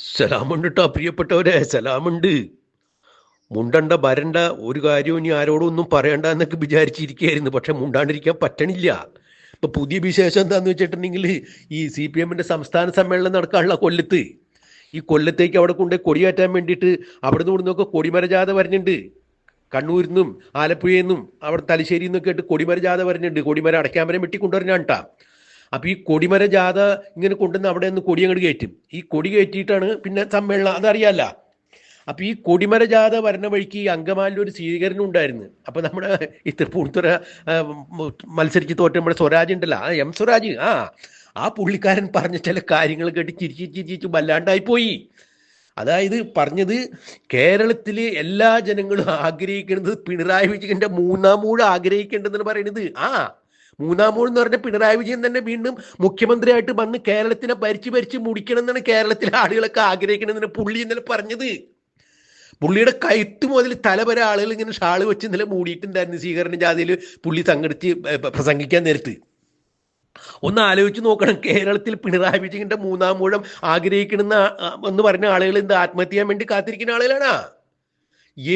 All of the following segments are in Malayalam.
സലാമുണ്ട് കേട്ടോ പ്രിയപ്പെട്ടവരെ സലാമുണ്ട്. മുണ്ടണ്ട വരണ്ട ഒരു കാര്യവും ഇനി ആരോടും ഒന്നും പറയണ്ട എന്നൊക്കെ വിചാരിച്ചിരിക്കുകയായിരുന്നു. പക്ഷെ മുണ്ടാണ്ടിരിക്കാൻ പറ്റണില്ല. ഇപ്പൊ പുതിയ വിശേഷം എന്താന്ന് വെച്ചിട്ടുണ്ടെങ്കിൽ ഈ സി പി എമ്മിന്റെ സംസ്ഥാന സമ്മേളനം നടക്കാനുള്ള കൊല്ലത്ത്. ഈ കൊല്ലത്തേക്ക് അവിടെ കൊണ്ടുപോയി കൊടിയേറ്റാൻ വേണ്ടിയിട്ട് അവിടെ നിന്ന് ഇവിടുന്നൊക്കെ കൊടിമര ജാഥ വരുന്നുണ്ട് കണ്ണൂരിൽ നിന്നും ആലപ്പുഴയിൽ നിന്നും അവിടെ തലശ്ശേരിയിൽ നിന്നൊക്കെ ആയിട്ട് കൊടിമര ജാഥ വരുന്നുണ്ട് കൊടിമര അടയ്ക്കാമരം വെട്ടി കൊണ്ടുവരുന്നാണ് അപ്പൊ ഈ കൊടിമര ജാഥ ഇങ്ങനെ കൊണ്ടുവന്ന് അവിടെ നിന്ന് കൊടി അങ്ങോട്ട് കയറ്റും. ഈ കൊടി കയറ്റിയിട്ടാണ് പിന്നെ സമ്മേളനം. അതറിയാല്ല. അപ്പൊ ഈ കൊടിമര ജാഥ വരുന്ന വഴിക്ക് ഈ അങ്കമാലിൽ ഒരു സ്വീകരണം ഉണ്ടായിരുന്നു. അപ്പൊ നമ്മുടെ ഈ തൃപ്പൂണിത്തുറ മത്സരിച്ച് തോറ്റ നമ്മുടെ സ്വരാജ് ഉണ്ടല്ലോ. ആ എം സ്വരാജ്. ആ ആ പുള്ളിക്കാരൻ പറഞ്ഞ ചില കാര്യങ്ങൾ കേട്ട് ചിരിച്ച് ചിരിച്ച് വല്ലാണ്ടായി പോയി. അതായത് പറഞ്ഞത് കേരളത്തിലെ എല്ലാ ജനങ്ങളും ആഗ്രഹിക്കുന്നത് പിണറായി വിജയന്റെ മൂന്നാം മൂഴ് ആഗ്രഹിക്കേണ്ടതെന്ന് പറയുന്നത് ആ മൂന്നാം മോൾ എന്ന് പറഞ്ഞ പിണറായി വിജയൻ തന്നെ വീണ്ടും മുഖ്യമന്ത്രിയായിട്ട് വന്ന് കേരളത്തിനെ ഭരിച്ച് ഭരിച്ച് മുടിക്കണം എന്നാണ് കേരളത്തിലെ ആളുകളൊക്കെ ആഗ്രഹിക്കണമെന്നാണ് പുള്ളി ഇന്നലെ പറഞ്ഞത്. പുള്ളിയുടെ കഴുത്ത് മുതൽ തല വരെ ആളുകൾ ഇങ്ങനെ ഷാൾ വെച്ച് ഇന്നലെ മൂടിയിട്ടുണ്ടായിരുന്നു സ്വീകരണ ജാതിയിൽ പുള്ളി സംഘടിച്ച് പ്രസംഗിക്കാൻ നേരത്ത്. ഒന്ന് ആലോചിച്ച് നോക്കണം കേരളത്തിൽ പിണറായി വിജയന്റെ മൂന്നാം മൂഴം ആഗ്രഹിക്കണമെന്ന് എന്ന് പറഞ്ഞ ആളുകൾ എന്ത് ആത്മഹത്യ ചെയ്യാൻ വേണ്ടി കാത്തിരിക്കുന്ന ആളുകളാണ്?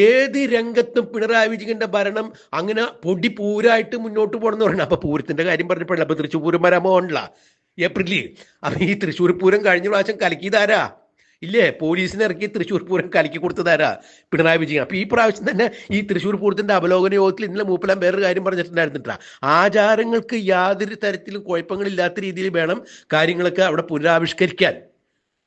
ഏത് രംഗത്തും പിണറായി വിജയന്റെ ഭരണം അങ്ങനെ പൊടി പൂരായിട്ട് മുന്നോട്ട് പോകണമെന്ന് പറഞ്ഞു അപ്പൊ പൂരത്തിന്റെ കാര്യം പറഞ്ഞപ്പോഴല്ല അപ്പൊ തൃശ്ശൂർ പൂരം വരാൻ പോകണില്ല ഏപ്രിലിൽ അപ്പൊ ഈ തൃശ്ശൂർ പൂരം കഴിഞ്ഞ പ്രാവശ്യം കലക്കിയതാരാ? ഇല്ലേ പോലീസിനെ ഇറക്കി തൃശ്ശൂർ പൂരം കലക്കി കൊടുത്തതാരാ പിണറായി വിജയൻ? അപ്പൊ ഈ പ്രാവശ്യം തന്നെ ഈ തൃശ്ശൂർ പൂരത്തിന്റെ അവലോകന യോഗത്തിൽ ഇന്നലെ മൂപ്പലാൻ വേറൊരു കാര്യം പറഞ്ഞിട്ടുണ്ടായിരുന്നിട്ടാ. ആചാരങ്ങൾക്ക് യാതൊരു തരത്തിലും കുഴപ്പങ്ങളില്ലാത്ത രീതിയിൽ വേണം കാര്യങ്ങളൊക്കെ അവിടെ പുനരാവിഷ്കരിക്കാൻ.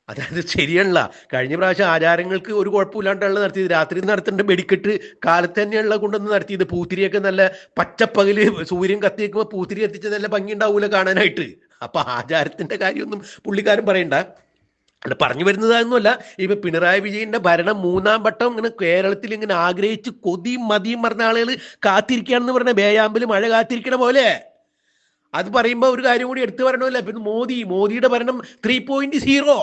അതായത് ശരിയല്ല കഴിഞ്ഞ പ്രാവശ്യം ആചാരങ്ങൾക്ക് ഒരു കുഴപ്പമില്ലാണ്ടാണ് നടത്തിയത്. രാത്രി നടത്തേണ്ട വെടിക്കെട്ട് കാലത്ത് തന്നെയുള്ള കൊണ്ടുവന്ന് നടത്തിയത്. പൂത്തിരിയൊക്കെ നല്ല പച്ചപ്പകൽ സൂര്യൻ കത്തി വെക്കുമ്പോൾ പൂത്തിരി എത്തിച്ച് നല്ല ഭംഗി ഉണ്ടാവൂല കാണാനായിട്ട്. അപ്പൊ ആചാരത്തിന്റെ കാര്യമൊന്നും പുള്ളിക്കാരൻ പറയണ്ട. അല്ല പറഞ്ഞു വരുന്നതൊന്നുമല്ല ഇപ്പൊ പിണറായി വിജയന്റെ ഭരണം മൂന്നാം വട്ടം ഇങ്ങനെ കേരളത്തിൽ ഇങ്ങനെ ആഗ്രഹിച്ച് കൊതിയും മതിയും പറഞ്ഞ ആളുകൾ കാത്തിരിക്കുകയാണെന്ന് പറഞ്ഞ വേയാമ്പിൽ മഴ കാത്തിരിക്കണ പോലെ. അത് പറയുമ്പോൾ ഒരു കാര്യം കൂടി എടുത്തു പറയണമല്ലോ. പിന്നെ മോദി മോദിയുടെ ഭരണം ത്രീ പോയിന്റ് സീറോ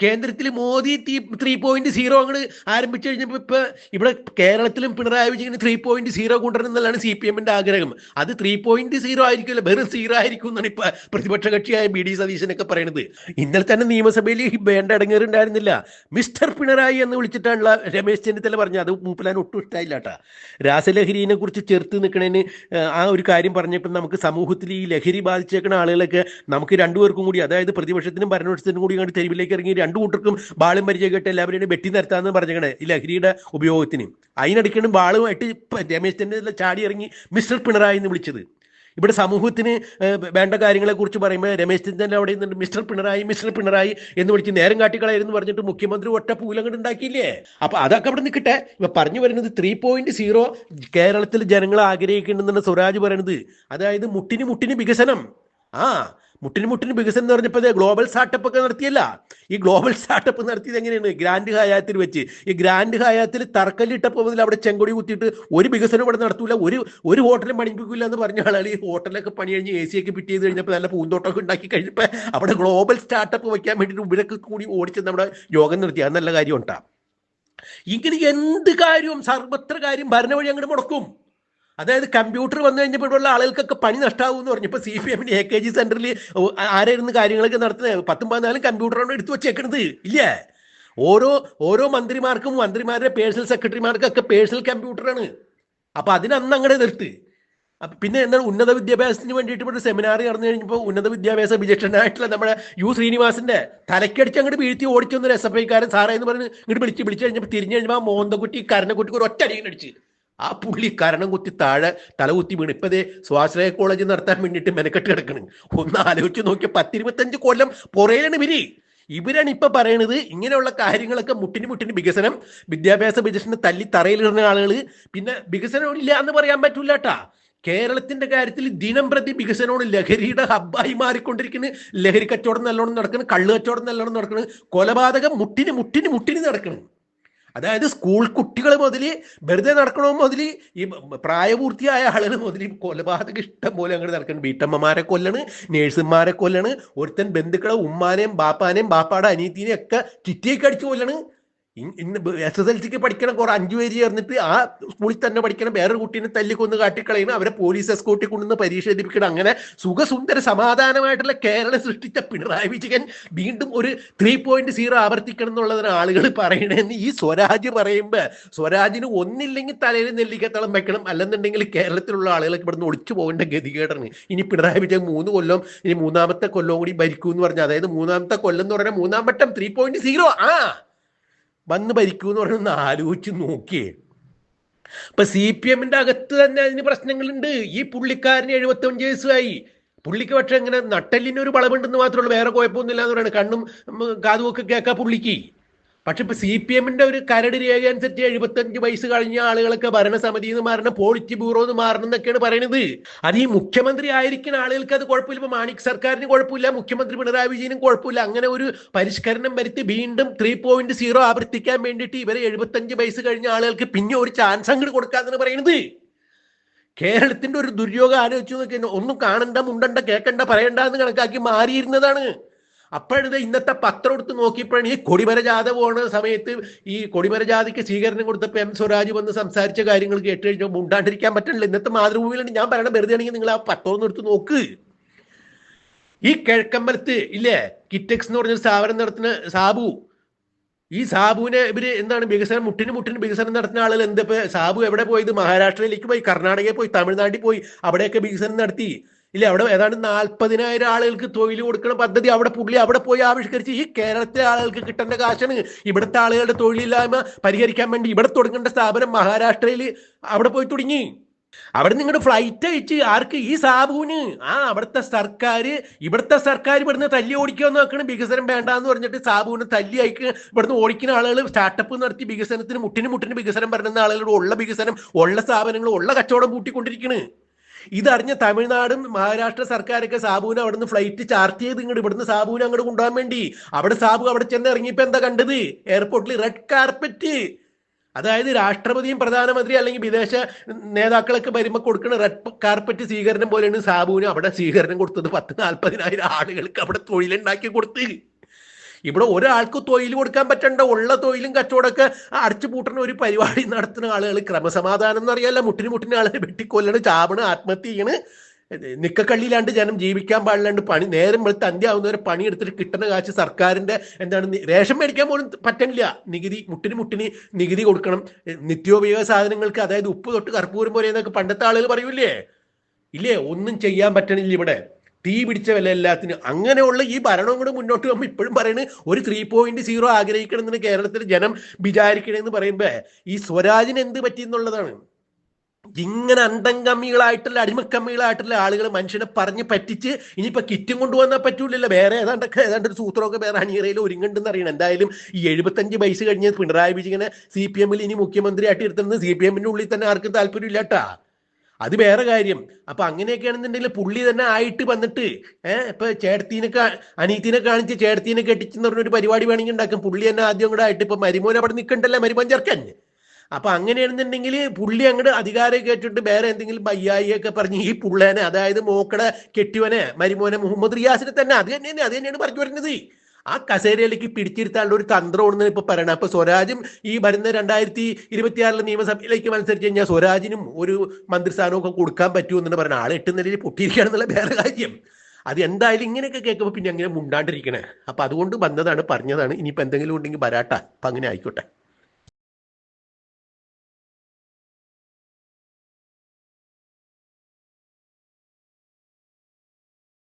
കേന്ദ്രത്തിൽ മോദി ത്രീ പോയിന്റ് സീറോ അങ്ങോട്ട് ആരംഭിച്ചു കഴിഞ്ഞപ്പോൾ ഇപ്പൊ ഇവിടെ കേരളത്തിലും Pinarayi Vijayan three point zero കൊണ്ടുവരണം എന്നുള്ളതാണ് സി പി എമ്മിന്റെ ആഗ്രഹം. അത് ത്രീ പോയിന്റ് സീറോ ആയിരിക്കുമല്ലോ വെറും സീറോ ആയിരിക്കും എന്നാണ് ഇപ്പൊ പ്രതിപക്ഷ കക്ഷിയായ ബി ഡി സതീശനൊക്കെ പറയുന്നത് ഇന്നലെ തന്നെ നിയമസഭയിൽ വേണ്ട ഇടങ്ങേറുണ്ടായിരുന്നില്ല. മിസ്റ്റർ പിണറായി എന്ന് വിളിച്ചിട്ടാണുള്ള രമേശ് ചെന്നിത്തല പറഞ്ഞത്. അത് മൂപ്പിലാൻ ഒട്ടും ഇഷ്ടമായില്ല കേട്ടാ രാസലഹരിനെ കുറിച്ച് ചേർത്ത് നിൽക്കണേന് ആ ഒരു കാര്യം പറഞ്ഞപ്പോൾ നമുക്ക് സമൂഹത്തിൽ ഈ ലഹരി ബാധിച്ചേക്കുന്ന ആളുകളൊക്കെ നമുക്ക് രണ്ടുപേർക്കും കൂടി അതായത് പ്രതിപക്ഷത്തിനും ഭരണപക്ഷത്തിനും കൂടി കണ്ട് തെരുവിലേക്ക് ഇറങ്ങി രണ്ടു കൂട്ടർക്കും ബാളും പരിചയം കേട്ട് എല്ലാവരെയും വെട്ടി നിർത്താന്ന് പറഞ്ഞേക്കണേ ഈ ലഹരിയുടെ ഉപയോഗത്തിന്. അതിനിടയ്ക്കാണ് ബാളുമായിട്ട് രമേശ് ചെന്നിത്തല ചാടി ഇറങ്ങി മിസ്റ്റർ പിണറായി എന്ന് വിളിച്ചത്. ഇവിടെ സമൂഹത്തിന് വേണ്ട കാര്യങ്ങളെ കുറിച്ച് പറയുമ്പോൾ രമേശ് ചെന്നിത്തല അവിടെ നിന്നുണ്ട് മിസ്റ്റർ പിണറായി മിസ്റ്റർ പിണറായി എന്ന് വിളിച്ച് നേരം കാട്ടിക്കളായിരുന്നു പറഞ്ഞിട്ട് മുഖ്യമന്ത്രി ഒറ്റ പൂലങ്ങട് ഉണ്ടാക്കിയില്ലേ? അപ്പൊ അതൊക്കെ അവിടെ നിൽക്കട്ടെ. ഇപ്പൊ പറഞ്ഞു വരുന്നത് ത്രീ പോയിന്റ് സീറോ കേരളത്തിൽ ജനങ്ങൾ ആഗ്രഹിക്കുന്നുണ്ടെന്ന് സ്വരാജ് പറയുന്നത്. അതായത് മുട്ടിന് മുട്ടിന് വികസനം. ആ മുട്ടിന് മുട്ടിന് വികസനം എന്ന് പറഞ്ഞപ്പോൾ ഗ്ലോബൽ സ്റ്റാർട്ടപ്പ് ഒക്കെ നടത്തിയല്ല. ഈ ഗ്ലോബൽ സ്റ്റാർട്ടപ്പ് നടത്തിയത് എങ്ങനെയാണ്? ഗ്രാൻഡ് ഹയാത്തിൽ വെച്ച്. ഈ ഗ്രാൻഡ് ഹയാത്തിൽ തറക്കല്ലിട്ടപ്പോൾ മുതൽ അവിടെ ചെങ്കൊടി കുത്തിയിട്ട് ഒരു വികസനം ഇവിടെ നടത്തൂല. ഒരു ഒരു ഹോട്ടലും പണിപ്പിക്കില്ല എന്ന് പറഞ്ഞ ആളാണ്. ഈ ഹോട്ടലൊക്കെ പണി കഴിഞ്ഞ് എ സി ഒക്കെ ഫിറ്റ് ചെയ്ത് കഴിഞ്ഞപ്പോൾ നല്ല പൂന്തോട്ടമൊക്കെ ഉണ്ടാക്കി കഴിഞ്ഞപ്പോൾ അവിടെ ഗ്ലോബൽ സ്റ്റാർട്ടപ്പ് വയ്ക്കാൻ വേണ്ടിയിട്ട് ഇവരൊക്കെ കൂടി ഓടിച്ച് നമ്മുടെ യോഗം നിർത്തി അത് നല്ല കാര്യം ഉണ്ടാ ഇങ്ങനെ എന്ത് കാര്യവും സർവത്ര കാര്യം ഭരണവഴി അങ്ങോട്ട് മുടക്കും. അതായത് കമ്പ്യൂട്ടർ വന്നു കഴിഞ്ഞപ്പോൾ ഇവിടെയുള്ള ആളുകൾക്കൊക്കെ പണി നഷ്ടാവും എന്ന് പറഞ്ഞു. ഇപ്പൊ സി പി എമ്മിന്റെ എ കെ ജി സെന്ററിൽ ആരായിരുന്നു കാര്യങ്ങളൊക്കെ നടത്തുന്നത് പത്തും പതിനാലും കമ്പ്യൂട്ടറാണ് എടുത്തു വെച്ചേക്കണത്. ഇല്ലേ? ഓരോ ഓരോ മന്ത്രിമാർക്കും മന്ത്രിമാരുടെ പേഴ്സണൽ സെക്രട്ടറിമാർക്കൊക്കെ പേഴ്സണൽ കമ്പ്യൂട്ടറാണ്. അപ്പൊ അതിനന്ന് അങ്ങനെ നിർത്ത് പിന്നെ എന്താണ് ഉന്നത വിദ്യാഭ്യാസത്തിന് വേണ്ടിയിട്ട് ഇവിടെ സെമിനാർ നടന്നു കഴിഞ്ഞപ്പോൾ ഉന്നത വിദ്യാഭ്യാസ വിചക്ഷണനായിട്ടുള്ള നമ്മുടെ യു ശ്രീനിവാസിന്റെ തലക്കടിച്ച് അങ്ങോട്ട് വീഴ്ത്തി ഓടിച്ചൊന്നൊരു എസ് എഫ് ഐക്കാരൻ സാറേ എന്ന് പറഞ്ഞ് ഇങ്ങോട്ട് വിളിച്ച് വിളിച്ചു കഴിഞ്ഞപ്പോൾ തിരിഞ്ഞു കഴിഞ്ഞപ്പോൾ ആ മോന്തക്കുട്ടി കരണക്കുട്ടിക്ക് ഒരു ഒറ്റ അടിയിൽ അടിച്ച്. ആ പുള്ളി കരണം കുത്തി താഴെ തലകുത്തി വീണ്. ഇപ്പൊ ദേ സ്വാശ്രയ കോളേജ് നടത്താൻ വേണ്ടിയിട്ട് മെനക്കെട്ട് കിടക്കണ്. ഒന്ന് ആലോചിച്ച് നോക്കിയ പത്തിരുപത്തഞ്ച് കൊല്ലം പുറയിലാണ് ഇവർ. ഇവരാണ് ഇപ്പൊ പറയണത് ഇങ്ങനെയുള്ള കാര്യങ്ങളൊക്കെ മുട്ടിന് മുട്ടിന് വികസനം വിദ്യാഭ്യാസ വികസനം തല്ലി തറയിലിടുന്ന ആളുകൾ പിന്നെ വികസനം ഇല്ല എന്ന് പറയാൻ പറ്റൂല കേട്ടാ കേരളത്തിന്റെ കാര്യത്തിൽ ദിനം പ്രതി വികസനമാണ് ലഹരിയുടെ ഹബ്ബായി മാറിക്കൊണ്ടിരിക്കുന്നത് ലഹരി കച്ചവടം നല്ലോണം നടക്കുന്നു കള്ളു കച്ചവടം നല്ലോണം നടക്കുന്നു കൊലപാതകം മുട്ടിന് മുട്ടിന് മുട്ടിന് നടക്കണം. അതായത് സ്കൂൾ കുട്ടികൾ മുതൽ വെറുതെ നടക്കണോ മുതൽ ഈ പ്രായപൂർത്തിയായ ആളുകൾ മുതൽ കൊലപാതകം ഇഷ്ടം പോലെ അങ്ങോട്ട് നടക്കണം. വീട്ടമ്മമാരെ കൊല്ലണ് നേഴ്സുമാരെ കൊല്ലണ് ഒരുത്തൻ ബന്ധുക്കളെ ഉമ്മാനെയും ബാപ്പാനെയും ബാപ്പാടെ അനിയത്തിനെയും ഒക്കെ ചിറ്റിയൊക്കെ അടിച്ചു കൊല്ലണ്. ഇന്ന് എസ് എസ് എൽ സിക്ക് പഠിക്കണം കുറെ അഞ്ചു പേര് ചേർന്നിട്ട് ആ സ്കൂളിൽ തന്നെ പഠിക്കണം. വേറൊരു കുട്ടീനെ തല്ലിക്കൊന്ന് കാട്ടിക്കളയണം അവരെ പോലീസ് എസ്കോട്ടി കൊണ്ടുവന്ന് പരീക്ഷ എഴുതിപ്പിക്കണം. അങ്ങനെ സുഖസുന്ദര സമാധാനമായിട്ടുള്ള കേരളം സൃഷ്ടിച്ച പിണറായി വിജയൻ വീണ്ടും ഒരു ത്രീ പോയിന്റ് സീറോ ആവർത്തിക്കണം എന്നുള്ളതിന് ആളുകൾ പറയണതെന്ന് ഈ സ്വരാജ് പറയുമ്പോൾ സ്വരാജിന് ഒന്നില്ലെങ്കിൽ തലയിൽ നെല്ലിക്കത്തളം വെക്കണം. അല്ലെന്നുണ്ടെങ്കിൽ കേരളത്തിലുള്ള ആളുകളൊക്കെ ഇവിടുന്ന് ഒളിച്ചു പോകേണ്ട ഗതികേടാണ്. ഇനി പിണറായി വിജയൻ മൂന്ന് കൊല്ലം ഇനി മൂന്നാമത്തെ കൊല്ലം കൂടി ഭരിക്കൂ എന്ന് പറഞ്ഞാൽ അതായത് മൂന്നാമത്തെ കൊല്ലം എന്ന് പറഞ്ഞാൽ മൂന്നാം വട്ടം ത്രീ പോയിന്റ് സീറോ ആ വന്ന് ഭരിക്കൂ എന്ന് പറഞ്ഞൊന്ന് ആലോചിച്ച് നോക്കിയേ. ഇപ്പൊ സി പി എമ്മിന്റെ അകത്ത് തന്നെ അതിന് പ്രശ്നങ്ങളുണ്ട്. ഈ പുള്ളിക്കാരന് എഴുപത്തി അഞ്ച് വയസ്സായി. പുള്ളിക്ക് പക്ഷെ ഇങ്ങനെ നട്ടലിന് ഒരു വളവുണ്ടെന്ന് മാത്രമേ ഉള്ളൂ. വേറെ കുഴപ്പമൊന്നുമില്ല എന്ന് പറയുന്നത്. കണ്ണും കാതുമൊക്കെ കേൾക്കാം പുള്ളിക്ക്. പക്ഷെ ഇപ്പൊ സി പി എമ്മിന്റെ ഒരു കരട് രേഖ അനുസരിച്ച് എഴുപത്തഞ്ച് വയസ്സ് കഴിഞ്ഞ ആളുകളൊക്കെ ഭരണസമിതി എന്ന് മാറണം പോളിറ്റി ബ്യൂറോ എന്ന് മാറണം എന്നൊക്കെയാണ് പറയുന്നത് അത് ഈ മുഖ്യമന്ത്രി ആയിരിക്കുന്ന ആളുകൾക്ക് അത് കുഴപ്പമില്ല. ഇപ്പൊ മാണിക് സർക്കാരിന് കുഴപ്പമില്ല മുഖ്യമന്ത്രി പിണറായി വിജയനും കുഴപ്പമില്ല. അങ്ങനെ ഒരു പരിഷ്കരണം വരുത്തി വീണ്ടും ത്രീ പോയിന്റ് സീറോ ആവർത്തിക്കാൻ വേണ്ടിയിട്ട് ഇവരെ എഴുപത്തഞ്ച് വയസ്സ് കഴിഞ്ഞ ആളുകൾക്ക് പിന്നെ ഒരു ചാൻസ് അങ്ങോട്ട് കൊടുക്കാന്നാണ് പറയുന്നത് കേരളത്തിന്റെ ഒരു ദുര്യോഗം ആലോചിച്ചു നോക്കി ഒന്നും കാണണ്ട മുണ്ടണ്ട കേൾക്കണ്ട പറയണ്ട എന്ന് കണക്കാക്കി മാറിയിരുന്നതാണ്. അപ്പോഴത് ഇന്നത്തെ പത്രം എടുത്ത് നോക്കിയപ്പോഴാണ് ഈ കൊടിമര ജാഥ പോണ സമയത്ത് ഈ കൊടിമര ജാഥയ്ക്ക് സ്വീകരണം കൊടുത്തപ്പോൾ എം സ്വരാജ് വന്ന് സംസാരിച്ച കാര്യങ്ങൾ കേട്ട് കഴിഞ്ഞാൽ മുണ്ടാണ്ടിരിക്കാൻ പറ്റണില്ല. ഇന്നത്തെ മാതൃഭൂമിയിലാണ്. ഞാൻ പറയണ വെറുതെ ആണെങ്കിൽ നിങ്ങൾ ആ പത്രം എടുത്ത് നോക്ക്. ഈ കിഴക്കമ്പലത്ത് ഇല്ലേ? കിറ്റക്സ് എന്ന് പറഞ്ഞൊരു സ്ഥാപനം നടത്തുന്ന സാബു. ഈ സാബുവിനെ ഇവർ എന്താണ് വികസനം മുട്ടിന് മുട്ടിന് വികസനം നടത്തുന്ന ആളുകൾ എന്താ ഇപ്പൊ? സാബു എവിടെ പോയത്? മഹാരാഷ്ട്രയിലേക്ക് പോയി കർണാടകയിൽ പോയി തമിഴ്നാട്ടിൽ പോയി അവിടെയൊക്കെ വികസനം നടത്തി. ഇല്ല അവിടെ ഏതാണ്ട് നാൽപ്പതിനായിരം ആളുകൾക്ക് തൊഴിൽ കൊടുക്കുന്ന പദ്ധതി അവിടെ പുള്ളി അവിടെ പോയി ആവിഷ്കരിച്ച് ഈ കേരളത്തിലെ ആളുകൾക്ക് കിട്ടേണ്ട കാശാണ്. ഇവിടുത്തെ ആളുകളുടെ തൊഴിലില്ലായ്മ പരിഹരിക്കാൻ വേണ്ടി ഇവിടെ തുടങ്ങേണ്ട സ്ഥാപനം മഹാരാഷ്ട്രയിൽ അവിടെ പോയി തുടങ്ങി. അവിടെ നിങ്ങളുടെ ഫ്ലൈറ്റ് അയച്ച് ആർക്ക്? ഈ സാബുവിന്. ആ അവിടുത്തെ സർക്കാർ ഇവിടുത്തെ സർക്കാർ ഇവിടുന്ന് തല്ലി ഓടിക്കാൻ നോക്കണം. വികസനം വേണ്ടാന്ന് പറഞ്ഞിട്ട് സാബുവിന് തല്ലി അയക്ക്. ഇവിടുന്ന് ഓടിക്കുന്ന ആളുകൾ സ്റ്റാർട്ടപ്പ് നടത്തി വികസനത്തിന് മുട്ടിന് മുട്ടിന് വികസനം പറയുന്ന ആളുകളുടെ ഉള്ള വികസനം ഉള്ള സ്ഥാപനങ്ങൾ ഉള്ള കച്ചവടം കൂട്ടിക്കൊണ്ടിരിക്കണ് ഇതറിഞ്ഞ തമിഴ്നാടും മഹാരാഷ്ട്ര സർക്കാരൊക്കെ സാബുവിനെ അവിടുന്ന് ഫ്ലൈറ്റ് ചാർജ് ചെയ്ത് ഇങ്ങോട്ട് ഇവിടുന്ന് സാബുവിനെ അങ്ങോട്ട് കൊണ്ടുപോകാൻ വേണ്ടി. അവിടെ സാബു അവിടെ ചെന്ന് ഇറങ്ങിയപ്പോ എന്താ കണ്ടത്? എയർപോർട്ടിൽ റെഡ് കാർപ്പറ്റ് അതായത് രാഷ്ട്രപതിയും പ്രധാനമന്ത്രി അല്ലെങ്കിൽ വിദേശ നേതാക്കളൊക്കെ വരുമ്പോൾ കൊടുക്കുന്ന റെഡ് കാർപ്പറ്റ് സ്വീകരണം പോലെയാണ് സാബുവിന് അവിടെ സ്വീകരണം കൊടുത്തത്. പത്ത് നാൽപ്പതിനായിരം ആളുകൾക്ക് അവിടെ തൊഴിലുണ്ടാക്കി കൊടുത്ത്. ഇവിടെ ഒരാൾക്ക് തൊഴിൽ കൊടുക്കാൻ പറ്റണ്ട ഉള്ള തൊഴിലും കച്ചവടമൊക്കെ അടച്ചു പൂട്ടുന്ന ഒരു പരിപാടി നടത്തുന്ന ആളുകൾ ക്രമസമാധാനം എന്ന് എന്നറിയാല്ല മുട്ടിന് മുട്ടിന് ആളുകൾ വെട്ടിക്കൊല്ലണ് ചാവണ് ആത്മഹത്യ ചെയ്യണ്. നിക്കക്കള്ളിയിലാണ്ട് ജനം ജീവിക്കാൻ പാടില്ലാണ്ട് പണി നേരം വെളുത്ത് അന്ത്യാവുന്നവരെ പണിയെടുത്തിട്ട് കിട്ടുന്ന കാശ് സർക്കാരിന്റെ എന്താണ് റേഷൻ മേടിക്കാൻ പോലും പറ്റണില്ല. നികുതി മുട്ടിന് മുട്ടിന് നികുതി കൊടുക്കണം. നിത്യോപയോഗ സാധനങ്ങൾക്ക് അതായത് ഉപ്പ് തൊട്ട് കർപ്പൂരം പോലെ എന്നൊക്കെ പണ്ടത്തെ ആളുകൾ പറയൂലേ ഇല്ലേ? ഒന്നും ചെയ്യാൻ പറ്റണില്ല ഇവിടെ. തീ പിടിച്ച വില എല്ലാത്തിനും. അങ്ങനെയുള്ള ഈ ഭരണം കൂടെ മുന്നോട്ട് പോകുമ്പോൾ ഇപ്പോഴും പറയുന്നത് ഒരു ത്രീ പോയിന്റ് സീറോ ആഗ്രഹിക്കണമെന്ന് കേരളത്തിലെ ജനം വിചാരിക്കണമെന്ന് പറയുമ്പോ ഈ സ്വരാജിന് എന്ത് പറ്റി എന്നുള്ളതാണ്. ഇങ്ങനെ അണ്ടംകമ്മികളായിട്ടുള്ള അടിമക്കമ്മികളായിട്ടുള്ള ആളുകൾ മനുഷ്യനെ പറഞ്ഞ് പറ്റിച്ച് ഇനിയിപ്പോ കിറ്റും കൊണ്ടുവന്നാൽ പറ്റൂലല്ലോ. വേറെ ഏതാണ്ടൊക്കെ ഏതാണ്ട് ഒരു സൂത്രമൊക്കെ വേറെ അണിയറയിൽ ഒരുങ്ങണ്ടെന്ന് അറിയണം. എന്തായാലും ഈ എഴുപത്തഞ്ച് വയസ്സ് കഴിഞ്ഞ് പിണറായി വിജയനെ സി പി എമ്മിൽ ഇനി മുഖ്യമന്ത്രിയായിട്ട് ഇരുത്തുന്നത് സി പി എമ്മിന്റെ ഉള്ളിൽ തന്നെ ആർക്കും താല്പര്യമില്ല കേട്ടാ. അത് വേറെ കാര്യം. അപ്പൊ അങ്ങനെയൊക്കെയാണെന്നുണ്ടെങ്കിൽ പുള്ളി തന്നെ ആയിട്ട് വന്നിട്ട് ഏഹ് ഇപ്പൊ ചേട്ടത്തീനെ കാ അനീത്തിനെ കാണിച്ച് ചേട്ടത്തിനെ കെട്ടിച്ചെന്ന് പറഞ്ഞൊരു പരിപാടി വേണമെങ്കിൽ ഉണ്ടാക്കും. പുള്ളി തന്നെ ആദ്യം കൂടെ ആയിട്ട് ഇപ്പൊ മരുമോൻ അവിടെ നിൽക്കണ്ടല്ലേ? മരുമോൻ ചേർക്കാൻ അപ്പൊ അങ്ങനെയാണെന്നുണ്ടെങ്കിൽ പുള്ളി അങ്ങോട്ട് അധികാരം കേട്ടിട്ട് വേറെ എന്തെങ്കിലും ബയ്യായിയൊക്കെ പറഞ്ഞ് ഈ പുള്ളേനെ അതായത് മോക്കടെ കെട്ടിവനെ മരുമോനെ മുഹമ്മദ് റിയാസിനെ തന്നെ അത് തന്നെയാണ് അത് തന്നെയാണ് പറഞ്ഞു വരുന്നത്. ആ കസേരയിലേക്ക് പിടിച്ചിരുത്താനുള്ള ഒരു തന്ത്രമാണെന്ന് ഇപ്പൊ പറയണം. അപ്പൊ സ്വരാജും ഈ വരുന്ന രണ്ടായിരത്തി ഇരുപത്തിയാറിലെ നിയമസഭയിലേക്ക് മത്സരിച്ച് കഴിഞ്ഞാൽ സ്വരാജിനും ഒരു മന്ത്രിസ്ഥാനവും ഒക്കെ കൊടുക്കാൻ എന്നാണ് പറയുന്നത്. ആളെ എട്ട് നിലയിൽ പൊട്ടിയിരിക്കുകയാണെന്നുള്ള വേറെ കാര്യം. അത് എന്തായാലും ഇങ്ങനെയൊക്കെ കേൾക്കുമ്പോൾ പിന്നെ അങ്ങനെ മുണ്ടാണ്ടിരിക്കണേ. അപ്പൊ അതുകൊണ്ട് വന്നതാണ് പറഞ്ഞതാണ്. ഇനിയിപ്പോ എന്തെങ്കിലും ഉണ്ടെങ്കിൽ വരാട്ടാ. അപ്പൊ അങ്ങനെ ആയിക്കോട്ടെ.